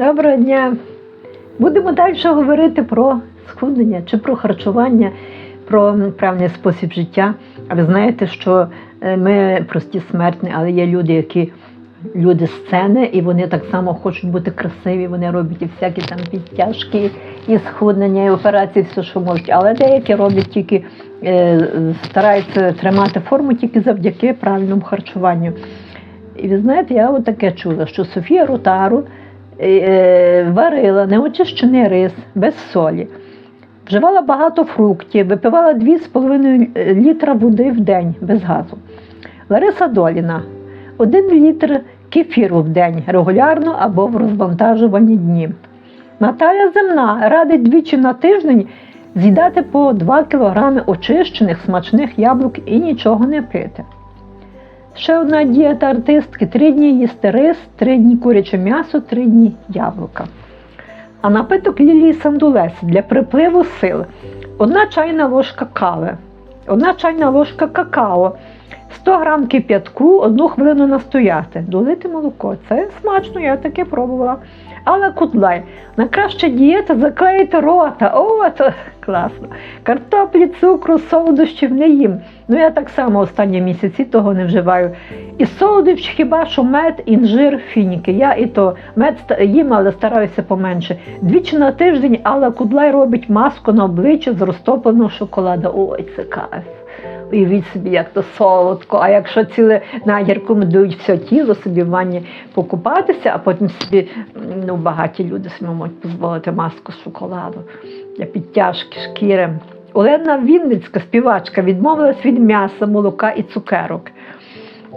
Доброго дня! Будемо далі говорити про схуднення чи про харчування, про правильний спосіб життя. А ви знаєте, що е, ми прості смертні, але є люди, які люди сцени, і вони так само хочуть бути красиві. Вони роблять і всякі там підтяжки, і схуднення, і операції, все, що можуть. Але деякі роблять тільки е, стараються тримати форму тільки завдяки правильному харчуванню. І ви знаєте, я от таке чула, що Софія Ротару варила неочищений рис без солі, вживала багато фруктів, випивала 2,5 літра води в день без газу. Лариса Доліна 1 літр кефіру в день регулярно або в розвантажуванні дні. Наталя Земна радить двічі на тиждень з'їдати по 2 кг очищених смачних яблук і нічого не пити. Ще одна дієта артистки: три дні їсти рис, три дні куряче м'ясо, три дні яблука. А напиток Лілії Сандулес для припливу сил. Одна чайна ложка кави, одна чайна ложка какао, 100 грам кип'ятку, одну хвилину настояти, долити молоко. Це смачно, я таке пробувала. Але кудлай. Найкраща дієта заклеїти рота. О, це класно. Картоплі, цукру, солодощів не їм. Ну я так само останні місяці того не вживаю. І солодощ хіба що мед, інжир, фініки. Я і то мед їм, але стараюся поменше. Двічі на тиждень Алла Кудлай робить маску на обличчя з розтопленого шоколада. Ой, це кайф. Уявіть собі, як то солодко. А якщо ціле на рекомендують все тіло собі в ванні покупатися, а потім собі ну, багаті люди собі можуть дозволити маску з шоколаду для підтяжки шкіри. Олена Вінницька, співачка, відмовилась від м'яса, молока і цукерок.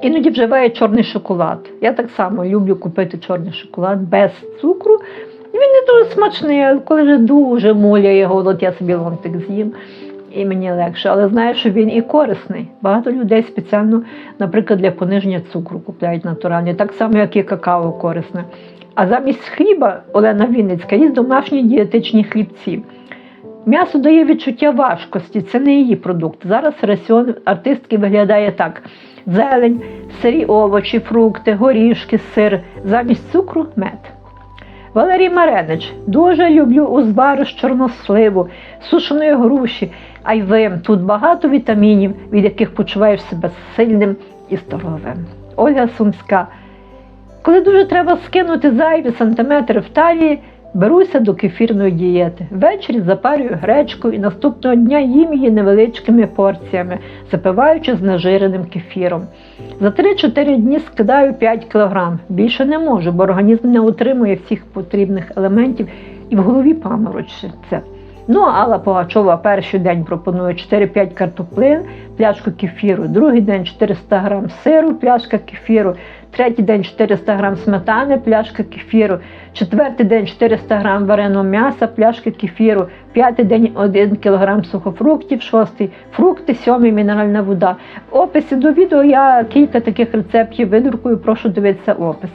Іноді вживає чорний шоколад. Я так само люблю купити чорний шоколад без цукру. Він не дуже смачний, але коли вже дуже муляє голод, я собі ломтик з'їм і мені легше. Але знаю, що він і корисний. Багато людей спеціально, наприклад, для пониження цукру купляють натуральні, так само, як і какао корисне. А замість хліба Олена Вінницька їсть домашні дієтичні хлібці. М'ясо дає відчуття важкості, це не її продукт. Зараз раціон артистки виглядає так: зелень, сирі овочі, фрукти, горішки, сир, замість цукру мед. Валерій Маренич, дуже люблю узвари з чорносливу, сушеної груші. А й ви тут багато вітамінів, від яких почуваєш себе сильним і здоровим. Ольга Сумська. Коли дуже треба скинути зайві сантиметри в талії, беруся до кефірної дієти. Ввечері запарюю гречку і наступного дня їм її невеличкими порціями, запиваючи знежиреним кефіром. За 3-4 дні скидаю 5 кг. Більше не можу, бо організм не отримує всіх потрібних елементів і в голові паморочиться. Ну, Алла Погачова перший день пропонує 4-5 картоплин, пляшку кефіру, другий день 400 грам сиру, пляшка кефіру, третій день 400 грам сметани, пляшка кефіру, четвертий день 400 грам вареного м'яса, пляшка кефіру, п'ятий день 1 кг сухофруктів, шостий фрукти, сьомий мінеральна вода. В описі до відео я кілька таких рецептів видрукую, прошу дивитися опис.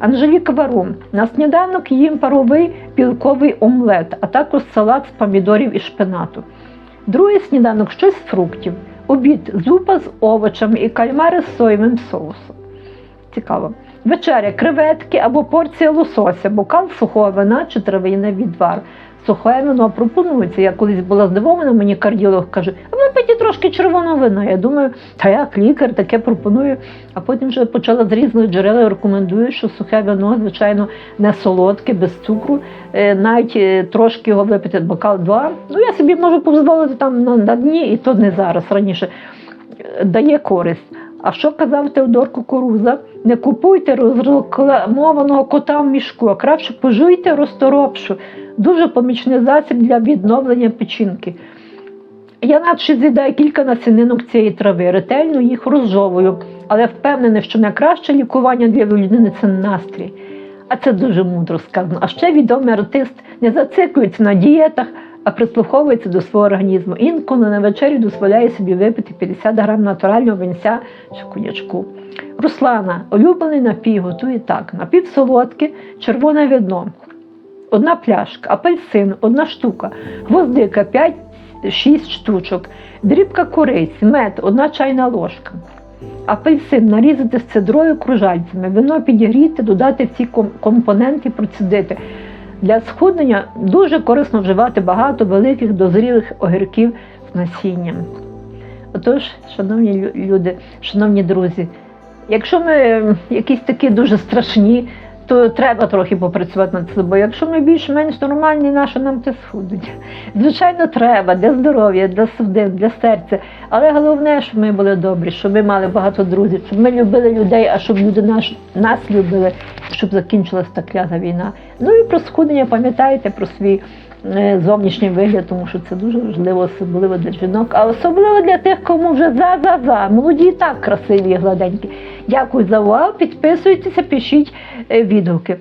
Анжеліка Варум. На сніданок їм паровий білковий омлет, а також салат з помідорів і шпинату. Другий сніданок щось з фруктів. Обід зупа з овочами і кальмари з соєвим соусом. Цікаво. Вечеря креветки або порція лосося, бокал сухого вина чи трав'яний відвар. Сухе вино пропонується. Я колись була здивована, мені кардіолог каже, а випийте трошки червоного вина. Я думаю, та як лікар таке пропоную. А потім вже почала з різних джерел рекомендую, що сухе вино, звичайно, не солодке, без цукру. Е, Навіть е, трошки його випити бокал два. Ну я собі можу дозволити там на, на дні, і то не зараз, раніше Е, дає користь. А що казав Теодор Кукуруза? Не купуйте розрекламованого кота в мішку, а краще пожуйте розторопшу. Дуже помічний засіб для відновлення печінки. Я надше з'їдаю кілька насінинок цієї трави, ретельно їх розжовую, але впевнений, що найкраще лікування для людини це настрій. А це дуже мудро сказано. А ще відомий артист не зациклюється на дієтах, а прислуховується до свого організму. Інколи на вечері дозволяє собі випити 50 грам натурального винця чи конячку. Руслана, улюблений напій готує так: напівсолодке, червоне вино, одна пляшка, апельсин, одна штука, гвоздика 5-6 штучок, дрібка кориць, мед, одна чайна ложка. Апельсин нарізати з цедрою кружальцями, вино підігріти, додати всі компоненти, процідити. Для схуднення дуже корисно вживати багато великих дозрілих огірків з насінням. Отож, шановні люди, шановні друзі, якщо ми якісь такі дуже страшні, то треба трохи попрацювати над собою. Якщо ми більш-менш нормальні, на що нам це схуднення? Звичайно, треба для здоров'я, для судин, для серця. Але головне, щоб ми були добрі, щоб ми мали багато друзів, щоб ми любили людей, а щоб люди наш, нас любили, щоб закінчилась та клята війна. Ну і про схуднення пам'ятайте про свій е, зовнішній вигляд, тому що це дуже важливо, особливо для жінок, а особливо для тих, кому вже за-за-за. Молоді і так красиві гладенькі. Дякую за увагу. Підписуйтеся, пишіть е, відгуки.